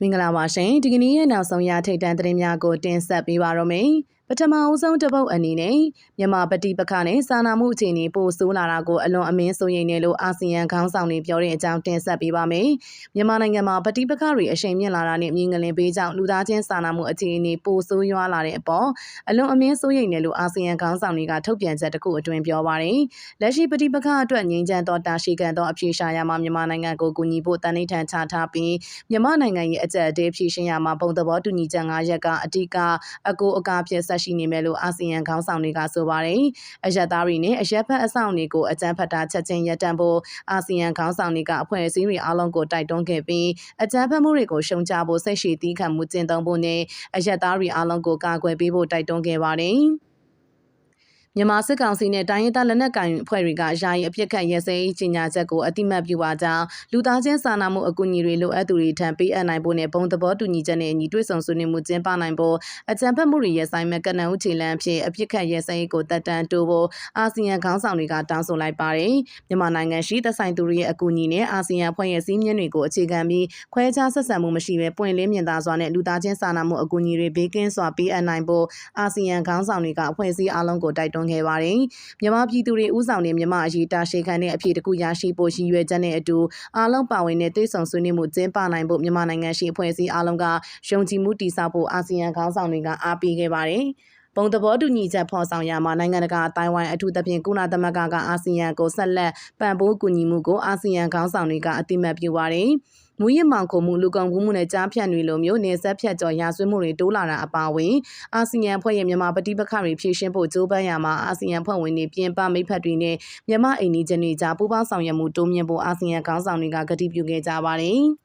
မင်္ဂလာပါရှင်ဒီကနေ့ရဲ့နောက်ဆုံးရထိတ်တန့်သတင်းများကိုတင်ဆက်ပေးပါရမယ် ပထမအဆုံးတစ်ပုတ်အနေနဲ့မြန်မာပတိပခနဲ့စာနာမှုအခြေအနေပိုဆိုးလာတာကိုအလွန်အမင်းစိုးရိမ်နေလို့အာဆီယံခေါင်းဆောင်တွေပြောတဲ့အကြောင်းတင်ဆက်ပေးပါမယ်မြန်မာနိုင်ငံမှာပတိပခတွေအရှိန်မြင့်လာတာနဲ့မြင်ငလင်ပေးကြောင့်လူသားချင်းစာနာမှုအခြေအနေပိုဆိုးရွားလာတဲ့အပေါ်အလွန်အမင်းစိုးရိမ်နေလို့အာဆီယံခေါင်းဆောင်တွေကထုတ်ပြန်ချက်တစ်ခုအတွင်းပြောပါတယ်လက်ရှိပတိပခအတွက်ငြိမ်းချမ်းသောတာရှိကန်သောအပြေရှားရမှာမြန်မာနိုင်ငံကိုကူညီဖို့တန်ဋိဌာန်ချထားပြီးမြန်မာနိုင်ငံရဲ့အကြက်အသေးဖြည့်ရှင်းရမှာပုံသဘောတူညီချက်၅ရက်ကအဓိကအကိုအကားဖြစ်ဆက်ရှိနေမယ်လို့အာဆီယံခေါင်းဆောင်တွေကဆိုပါတယ်။အရက်သားတွေနဲ့အရက်ဖက်အဆောင်တွေကိုအကြမ်းဖက်တာချက်ချင်းရပ်တန့်ဖို့အာဆီယံခေါင်းဆောင်တွေကအဖွဲ့အစည်းတွေအားလုံးကိုတိုက်တွန်းခဲ့ပြီးအကြမ်းဖက်မှုတွေကိုရှုံချဖို့စိတ်ရှိသီးခံမှုကျင့်သုံးဖို့နဲ့အရက်သားတွေအားလုံးကိုကာကွယ်ပေးဖို့တိုက်တွန်းခဲ့ပါတယ်။ မြန်မာစစ်ကောင်စီနဲ့တိုင်းရင်းသားလက်နက်ကိုင်အဖွဲ့တွေကယာယီအပြစ်ခတ်ရဲစဲကြီးညာချက်ကိုအတိမတ်ပြုပါကြောင်းလူသားချင်းစာနာမှုအကူအညီတွေလိုအပ်သူတွေထံပေးအပ်နိုင်ဖို့နဲ့ဘုံသဘောတူညီချက်နဲ့အညီတွေ့ဆုံဆွေးနွေးမှုကျင်းပနိုင်ဖို့အကြံဖက်မှုတွေရဲ့ဆိုင်မဲ့ကနအုပ်ခြေလမ်းဖြင့်အပြစ်ခတ်ရဲစဲကြီးကိုတက်တန်းတိုးဖို့အာဆီယံခေါင်းဆောင်တွေကတောင်းဆိုလိုက်ပါတယ်။မြန်မာနိုင်ငံရှိသက်ဆိုင်သူတွေရဲ့အကူအညီနဲ့အာဆီယံဖွဲ့ရဲ့စည်းမျဉ်းတွေကိုအခြေခံပြီးခွဲခြားဆက်ဆံမှုမရှိဘဲပွင့်လင်းမြင်သာစွာနဲ့လူသားချင်းစာနာမှုအကူအညီတွေဘေးကင်းစွာပေးအပ်နိုင်ဖို့အာဆီယံခေါင်းဆောင်တွေကအဖွဲ့အစည်းအလုံးကိုတိုက်တွန်းခဲ့ပါတယ်။မြန်မာပြည်သူတွေဥဆောင်တဲ့မြန်မာအရေးတာရှည်ခံတဲ့အဖြစ်တကူရရှိဖို့ရည်ရွယ်ချက်နဲ့အတူအားလုံးပါဝင်တဲ့သွေးဆောင်ဆွေးနွေးမှုကျင်းပနိုင်ဖို့မြန်မာနိုင်ငံရှိအဖွဲ့အစည်းအားလုံးကယုံကြည်မှုတည်ဆောက်ဖို့အာဆီယံခေါင်းဆောင်တွေကအားပေးခဲ့ပါတယ်။ ပုံသဘောတူညီချက်ဖော်ဆောင်ရမှာနိုင်ငံတကာအတိုင်းဝိုင်းအထူးသဖြင့်ကုလသမဂ္ဂကအာဆီယံကိုဆက်လက်ပံ့ပိုးကူညီမှုကိုအာဆီယံခေါင်းဆောင်တွေကအတိမတ်ပြုပါတယ်။မူရစ်မောင်ခုံမှုလူကုန်ကူးမှုနဲ့ကြားဖြတ်တွေလိုမျိုးနေဆက်ဖြတ်ကျော်ရာဇဝတ်မှုတွေတိုးလာတာအပါအဝင်အာဆီယံဖွဲ့ရဲ့မြန်မာပဋိပက္ခတွေဖြေရှင်းဖို့ကြိုးပမ်းရမှာအာဆီယံဖွဲ့ဝင်တွေပြင်ပမိဖက်တွေနဲ့မြန်မာအိမ်နီးချင်းတွေကြားပူးပေါင်းဆောင်ရွက်မှုတိုးမြှင့်ဖို့အာဆီယံခေါင်းဆောင်တွေကကတိပြုခဲ့ကြပါတယ်။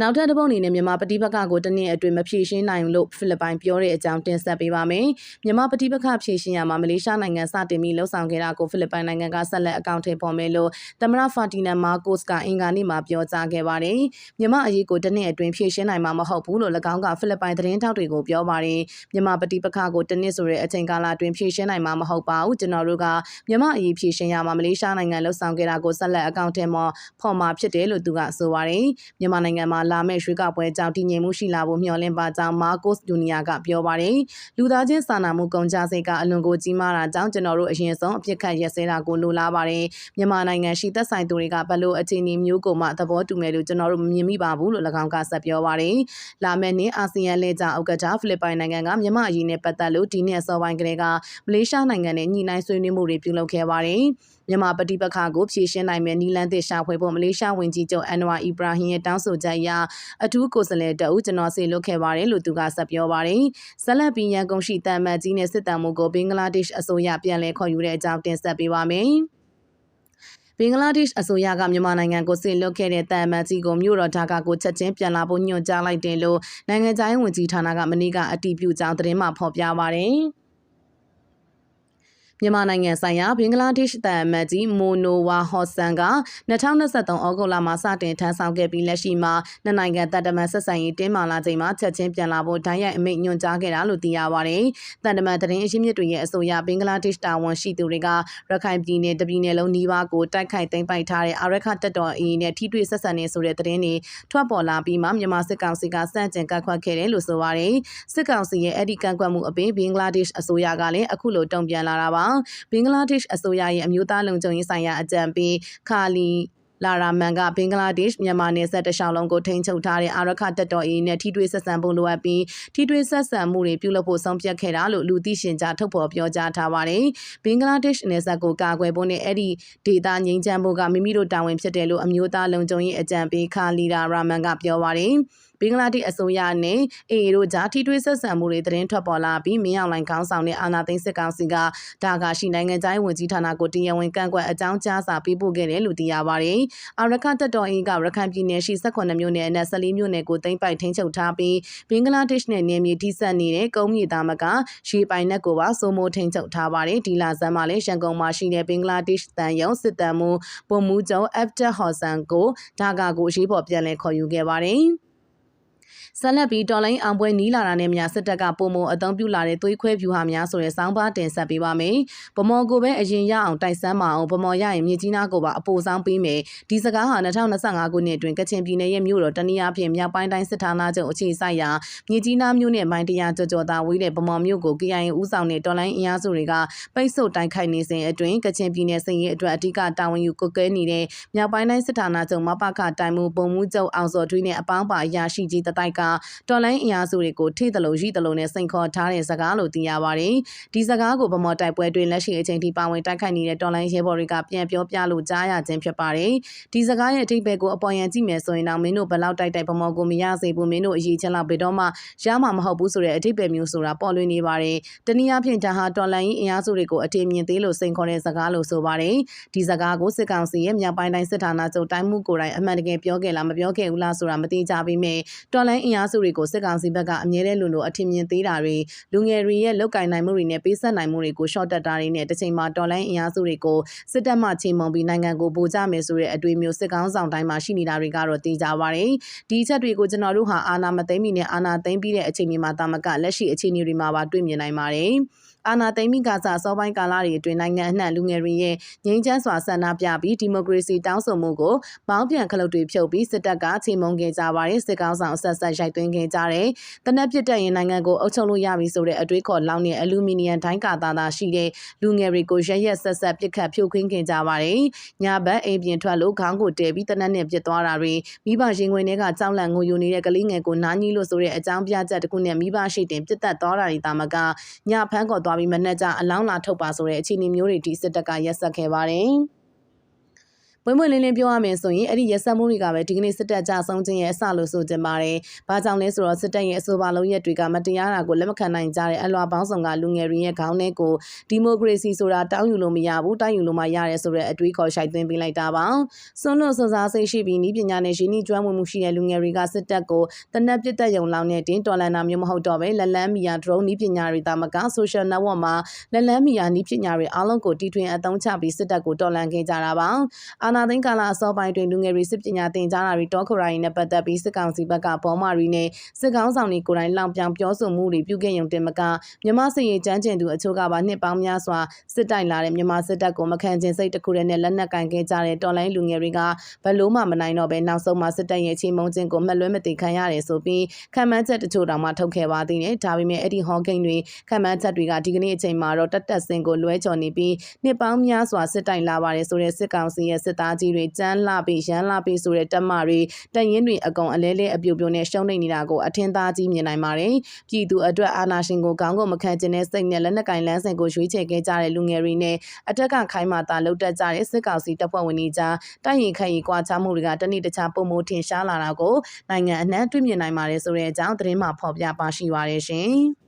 နောက်ထပ်တစ်ပုတ်အနေနဲ့မြန်မာပဋိပက္ခကိုတနည်းအတွင်းမဖြေရှင်းနိုင်လို့ဖိလစ်ပိုင်ပြောတဲ့အကြောင်းတင်ဆက်ပေးပါမယ်။မြန်မာပဋိပက္ခဖြေရှင်းရမှာမလေးရှားနိုင်ငံစတင်ပြီးလှုံ့ဆော်ခဲ့တာကိုဖိလစ်ပိုင်နိုင်ငံကဆက်လက်အကောင့်ထဲပေါ်မယ်လို့သမရဖာတီနန်မာကိုစ်ကအင်္ဂါနေ့မှာပြောကြားခဲ့ပါတယ်။မြန်မာအရေးကိုတနည်းအတွင်းဖြေရှင်းနိုင်မှာမဟုတ်ဘူးလို့၎င်းကဖိလစ်ပိုင်သတင်းထောက်တွေကိုပြောပါတယ်။မြန်မာပဋိပက္ခကိုတနည်းဆိုတဲ့အချိန်ကာလအတွင်းဖြေရှင်းနိုင်မှာမဟုတ်ပါဘူး။ကျွန်တော်တို့ကမြန်မာအရေးဖြေရှင်းရမှာမလေးရှားနိုင်ငံလှုံ့ဆော်ခဲ့တာကိုဆက်လက်အကောင့်ထဲမှာဖော်မှာဖြစ်တယ်လို့သူကဆိုပါတယ်။မြန်မာနိုင်ငံမှာလာမယ့်ရွေးကောက်ပွဲကြောင့်တည်ငြိမ်မှုရှိလာဖို့မျှော်လင့်ပါကြောင်းမာကိုစ်ဂျူနီယာကပြောပါတယ်။လူသားချင်းစာနာမှုကုန်ကြစိတ်ကအလွန်ကိုကြီးမားတာကြောင့်ကျွန်တော်တို့အရင်ဆုံးအပြစ်ခတ်ရက်စဲတာကိုလိုလားပါတယ်။မြန်မာနိုင်ငံရှိသက်ဆိုင်သူတွေကဘလို့အခြေအနေမျိုးကိုမှသဘောတူမယ်လို့ကျွန်တော်တို့မမြင်မိပါဘူးလို့၎င်းကဆက်ပြောပါတယ်။လာမယ့်နှစ်အာဆီယံလဲကြဥက္ကဋ္ဌဖိလစ်ပိုင်နိုင်ငံကမြန်မာအရေးနဲ့ပတ်သက်လို့ဒီနှစ်အစောပိုင်းကလေးကမလေးရှားနိုင်ငံနဲ့ညှိနှိုင်းဆွေးနွေးမှုတွေပြုလုပ်ခဲ့ပါတယ်။မြန်မာပဋိပက္ခကိုဖြေရှင်းနိုင်မယ့်နီလန်သစ်ရှာဖွေဖို့မလေးရှားဝန်ကြီးချုပ်အန်နဝါအီဘရာဟင်ရဲ့တောင်းဆိုချက်အရအထူးကိုယ်စားလှယ်တအုပ်ကျွန်တော်ဆေလွတ်ခဲ့ပါတယ်လို့သူကဆက်ပြောပါတယ်။ဇလတ်ပီရန်ကုန်ရှိတမ်မတ်ကြီးနဲ့စစ်တမ်းမှုကိုဘင်္ဂလားဒေ့ရှ်အစိုးရပြန်လည်ခေါ်ယူတဲ့အကြောင်းတင်ဆက်ပေးပါမယ်။ဘင်္ဂလားဒေ့ရှ်အစိုးရကမြန်မာနိုင်ငံကိုဆင်လွတ်ခဲ့တဲ့တန်မန်ကြီးကိုမြို့တော်ဒါကာကိုချက်ချင်းပြန်လာဖို့ညွှန်ကြားလိုက်တယ်လို့နိုင်ငံခြားရေးဝန်ကြီးဌာနကမနေ့ကအတည်ပြုကြောင်းသတင်းမှဖော်ပြပါရယ်။ မြန်မာနိုင်ငံဆိုင်ရာဘင်္ဂလားဒေ့ရှ်တန်အမတ်ကြီးမိုနိုဝါဟော့ဆန်က2023ဩဂုတ်လမှာစတင်ထမ်းဆောင်ခဲ့ပြီးလက်ရှိမှာနှစ်နိုင်ငံတပ်တမန်ဆက်ဆံရေးတင်းမာလာချိန်မှာချက်ချင်းပြန်လာဖို့ဓာတ်ရိုက်အမိန့်ညွှန်ကြားခဲ့တာလို့သိရပါတယ်။တန်တမန်သတင်းအရှင်းမြစ်တွေရဲ့အဆိုအရဘင်္ဂလားဒေ့ရှ်တာဝန်ရှိသူတွေကရခိုင်ပြည်နယ်တပြည်နယ်လုံးနီးပါးကိုတိုက်ခိုက်သိမ်းပိုက်ထားတဲ့အာရခတပ်တော်အေးနဲ့ထိတွေ့ဆက်ဆံနေဆိုတဲ့သတင်းတွေထွက်ပေါ်လာပြီးမှမြန်မာစစ်ကောင်စီကစန့်ကျင်ကန့်ကွက်ခဲ့တယ်လို့ဆိုပါတယ်။စစ်ကောင်စီရဲ့အဲ့ဒီကန့်ကွက်မှုအပြင်ဘင်္ဂလားဒေ့ရှ်အစိုးရကလည်းအခုလိုတုံ့ပြန်လာတာပါဘင်္ဂလားဒေ့ရှ်အစိုးရရဲ့အမျိုးသားလုံခြုံရေးဆိုင်ရာအကြံပေးခါလီလာရာမန်ကဘင်္ဂလားဒေ့ရှ်မြန်မာနယ်စပ်တခြားလုံးကိုထိန်းချုပ်ထားတဲ့အာရခတပ်တော်အေးနဲ့ထိတွေ့ဆက်ဆံဖို့လိုအပ်ပြီးထိတွေ့ဆက်ဆံမှုတွေပြုလုပ်ဖို့ဆုံးဖြတ်ခဲ့တာလို့လူသိရှင်ကြားထုတ်ဖော်ပြောကြားထားပါတယ်။ဘင်္ဂလားဒေ့ရှ်နယ်စပ်ကိုကာကွယ်ဖို့နဲ့အဲ့ဒီဒေသငြိမ်းချမ်းဖို့ကမိမိတို့တာဝန်ဖြစ်တယ်လို့အမျိုးသားလုံခြုံရေးအကြံပေးခါလီလာရာမန်ကပြောပါတယ်။ ဘင်္ဂလားဒေ့ရှ်အစိုးရနဲ့အေအေတို့ကြားထိတွေ့ဆက်ဆံမှုတွေသတင်းထွက်ပေါ်လာပြီးမင်းအောင်လှိုင်ခေါင်းဆောင်တဲ့အာဏာသိမ်းစစ်ကောင်စီကဒါကရှိနိုင်ငံခြားရေးဝန်ကြီးဌာနကိုတရားဝင်ကန့်ကွက်အကြောင်းကြားစာပေးပို့ခဲ့တယ်လို့သိရပါတယ်။အာရခတပ်တော်အင်းကရခိုင်ပြည်နယ်ရှိ18မြို့နယ်အနက်14မြို့နယ်ကိုသိမ်းပိုက်ထိန်းချုပ်ထားပြီးဘင်္ဂလားဒေ့ရှ်နဲ့နေမြေထိစပ်နေတဲ့ကုန်းမြေသားမကရေပိုင်နက်ကိုပါစိုးမိုးထိန်းချုပ်ထားပါတယ်။ဒီလဆန်းမှာလည်းရန်ကုန်မှာရှိတဲ့ဘင်္ဂလားဒေ့ရှ်တန်ယုံစစ်တမ်းမှုပုံမှုချုပ်အက်ဖ်တာဟော်ဆန်ကိုဒါကာကိုအရေးပေါ်ပြန်လည်ခေါ်ယူခဲ့ပါတယ်။ ဆက်လက်ပြီးတော်လိုင်းအောင်ပွဲနီးလာတာနဲ့များစစ်တပ်ကပုံမအသုံးပြုလာတဲ့သွေးခွဲဖြူဟာများဆိုတဲ့စောင်းပါတင်ဆက်ပေးပါမယ်။ဗမော်ကိုပဲအရင်ရအောင်တိုက်ဆန်းမအောင်ဗမော်ရရင်မြေကြီးနားကိုပါအပိုဆောင်ပေးမယ်။ဒီစကားဟာ2025ခုနှစ်အတွင်းကချင်ပြည်နယ်ရဲ့မြို့တော်တနည်းအားဖြင့်မြောက်ပိုင်းတိုင်းစစ်ဌာနချုပ်အခြေစိုက်ရာမြေကြီးနားမြို့နယ်မိုင်းတရာကြော်ကြော်သာဝေးတဲ့ဗမော်မြို့ကို KIA ဦးဆောင်တဲ့တော်လိုင်းအင်အားစုတွေကပိတ်ဆို့တိုက်ခိုက်နေစဉ်အတွင်းကချင်ပြည်နယ်စည်ရေးအတွက်အဓိကတာဝန်ယူကွက်ကဲနေတဲ့မြောက်ပိုင်းတိုင်းစစ်ဌာနချုပ်မပခတိုင်မှုပုံမှုချုပ်အောင်စော်ထွေးနဲ့အပေါင်းပါအရာရှိကြီးတတိုက်ကတော်လိုင်းအင်အားစုတွေကိုထိသလိုရှိသလိုနဲ့စိန်ခေါ်ထားတဲ့စကားလို့သိရပါတယ်။ဒီစကားကိုဗမော်တိုက်ပွဲတွင်လက်ရှိအချိန်ထိပါဝင်တိုက်ခိုက်နေတဲ့တော်လိုင်းရဲဘော်တွေကပြန်ပြောပြလို့ကြားရခြင်းဖြစ်ပါတယ်။ဒီစကားရဲ့အထိပ္ပယ်ကိုအပေါ်ယံကြည့်မယ်ဆိုရင်တော့မင်းတို့ဘလောက်တိုက်တိုက်ဗမော်ကိုမရစေဘူးမင်းတို့အရေးချင်းလောက်ဘယ်တော့မှရမှာမဟုတ်ဘူးဆိုတဲ့အထိပ္ပယ်မျိုးဆိုတာပေါ်လွင်နေပါတယ်။တနည်းအားဖြင့်ဒါဟာတော်လိုင်းအင်အားစုတွေကိုအထင်မြင်သေးလို့စိန်ခေါ်တဲ့စကားလို့ဆိုပါတယ်။ဒီစကားကိုစစ်ကောင်စီရဲ့မြောက်ပိုင်းတိုင်းစစ်ဌာနချုပ်တိုင်းမှုကိုယ်တိုင်အမှန်တကယ်ပြောခဲ့လားမပြောခဲ့ဘူးလားဆိုတာမသိကြပေမဲ့တော်လိုင်းအင်အားစုတွေကိုစစ်ကောင်စီဘက်ကအမြဲတမ်းလိုလိုအထင်မြင်သေးတာတွေလူငယ်တွေရဲ့လောက်ကင်နိုင်မှုတွေနဲ့ပေးဆက်နိုင်မှုတွေကိုရှော့တက်တာတွေနဲ့တစ်ချိန်မှာတော်လိုင်းအင်အားစုတွေကိုစစ်တပ်မှချိန်မုံပြီးနိုင်ငံကိုပို့ကြမယ်ဆိုတဲ့အတွေ့မျိုးစစ်ကောင်ဆောင်တိုင်းမှာရှိနေတာတွေကတော့သိကြပါတယ်။ဒီအချက်တွေကိုကျွန်တော်တို့ဟာအာဏာမသိမ်းမီနဲ့အာဏာသိမ်းပြီးတဲ့အချိန်တွေမှာတာမကလက်ရှိအခြေအနေတွေမှာပါတွေ့မြင်နိုင်ပါတယ်။ အာနာသိမ့်မိကစားစောပိုင်းကာလတွေအတွင်းနိုင်ငံအနှံ့လူငယ်တွေရဲ့ငြိမ်းချမ်းစွာဆန္ဒပြပြီးဒီမိုကရေစီတောင်းဆိုမှုကိုပေါင်းပြန်ခလုတ်တွေဖြုတ်ပြီးစစ်တပ်ကချိန်မုံခဲ့ကြပါတယ်စစ်ကောင်းဆောင်ဆက်ဆက်ရိုက်သွင်းခဲ့ကြတယ်တနက်ပြစ်တက်ရင်နိုင်ငံကိုအုပ်ချုပ်လို့ရပြီဆိုတဲ့အတွေးခေါ်လောင်းနဲ့အလူမီနီယံတိုင်းကာသားသာရှိတဲ့လူငယ်တွေကိုရက်ရက်ဆက်ဆက်ပြစ်ခတ်ဖြုတ်ခင်းခဲ့ကြပါတယ်ညဘက်အိမ်ပြင်ထွက်လို့ခေါင်းကိုတဲပြီးတနက်နဲ့ပြစ်သွားတာတွေမိဘရင်ခွင်တွေကကြောက်လန့်ငိုယိုနေတဲ့ကလေးငယ်ကိုနားကြီးလို့ဆိုတဲ့အကြောင်းပြချက်တခုနဲ့မိဘရှိတင်ပြစ်တက်သွားတာတွေတာမကညဖန်းခေါ်သွားပြီးမနှက်ကြအလောင်းလာထုတ်ပါဆိုတဲ့အခြေအနေမျိုးတွေဒီစစ်တပ်ကရက်ဆက်ခဲ့ပါတယ်။ ပွင့်ပွင့်လင်းလင်းပြောရမယ်ဆိုရင်အဲ့ဒီရက်ဆက်မှုတွေကပဲဒီကနေ့စစ်တပ်ကြဆုံးခြင်းရဲ့အစလို့ဆိုကြပါတယ်။ဘာကြောင့်လဲဆိုတော့စစ်တပ်ရဲ့အဆိုပါလုံးရက်တွေကမတရားတာကိုလက်မခံနိုင်ကြတဲ့အလွာပေါင်းဆောင်ကလူငယ်တွေရဲ့ခေါင်းထဲကိုဒီမိုကရေစီဆိုတာတောင်းယူလို့မရဘူးတောင်းယူလို့မှရတယ်ဆိုတဲ့အတွေးခေါ်ရှိုက်သွင်းပေးလိုက်တာပါ။စွန့်လွတ်စွစားစိတ်ရှိပြီးဤပညာနဲ့ရင်းနှီးကျွမ်းဝင်မှုရှိတဲ့လူငယ်တွေကစစ်တပ်ကိုတနက်ပြစ်တက်ရုံလောက်နဲ့တင်တော်လန်တာမျိုးမဟုတ်တော့ပဲလက်လန်းမီယာ drone ဤပညာတွေတာမက social network မှာလက်လန်းမီယာဤပညာတွေအားလုံးကိုတီထွင်အသုံးချပြီးစစ်တပ်ကိုတော်လန်ခဲ့ကြတာပါ။အာနာသိန်းကာလအစောပိုင်းတွင်လူငယ်တွေစစ်ပညာသင်ကြားတာတွေတောခရိုင်နဲ့ပတ်သက်ပြီးစစ်ကောင်စီဘက်ကပေါ်မာရီနဲ့စစ်ကောင်းဆောင်တွေကိုယ်တိုင်လောင်ပြောင်ပြောဆိုမှုတွေပြုခဲ့ရုံတင်မကမြမစစ်ရေးကြမ်းကျင်သူအချို့ကပါနှစ်ပေါင်းများစွာစစ်တိုင်လာတဲ့မြမစစ်တပ်ကိုမခံခြင်းစိတ်တစ်ခုတည်းနဲ့လက်နက်ကင်ခဲ့ကြတဲ့တော်လိုင်းလူငယ်တွေကဘလို့မှမနိုင်တော့ပဲနောက်ဆုံးမှာစစ်တပ်ရဲ့ချိန်မုံခြင်းကိုမှတ်လွဲမသိခံရတယ်ဆိုပြီးခံမှန်းချက်တချို့တောင်မှထုတ်ခဲ့ပါသေးတယ်ဒါပေမဲ့အဲ့ဒီဟော့ဂိမ်းတွေခံမှန်းချက်တွေကဒီကနေ့အချိန်မှာတော့တက်တက်စင်ကိုလွဲချော်နေပြီးနှစ်ပေါင်းများစွာစစ်တိုင်လာပါတယ်ဆိုတဲ့စစ်ကောင်စီရဲ့စစ်သားကြီးတွေကြမ်းလှပြီးရမ်းလှပြီးဆိုတဲ့တက်မတွေတန်ရင်တွေအကုန်အလဲလဲအပြိုပြိုနဲ့ရှုံးနေနေတာကိုအထင်သာကြီးမြင်နိုင်ပါတယ်။ပြည်သူအတွက်အာဏာရှင်ကိုကောင်းကောင်းမခံကျင်တဲ့စိတ်နဲ့လက်နက်ကင်လန်းစင်ကိုရွေးချယ်ခဲ့ကြတဲ့လူငယ်တွေနဲ့အထက်ကခိုင်းမာတာလှုပ်တက်ကြတဲ့စစ်ကောင်စီတပ်ဖွဲ့ဝင်တွေကြားတိုက်ရင်ခတ်ရင်ကွာချမှုတွေကတနေ့တခြားပုံမထင်ရှားလာတာကိုနိုင်ငံအနှံ့တွေ့မြင်နိုင်ပါတယ်ဆိုတဲ့အကြောင်းသတင်းမှာဖော်ပြပါရှိပါရရှင်။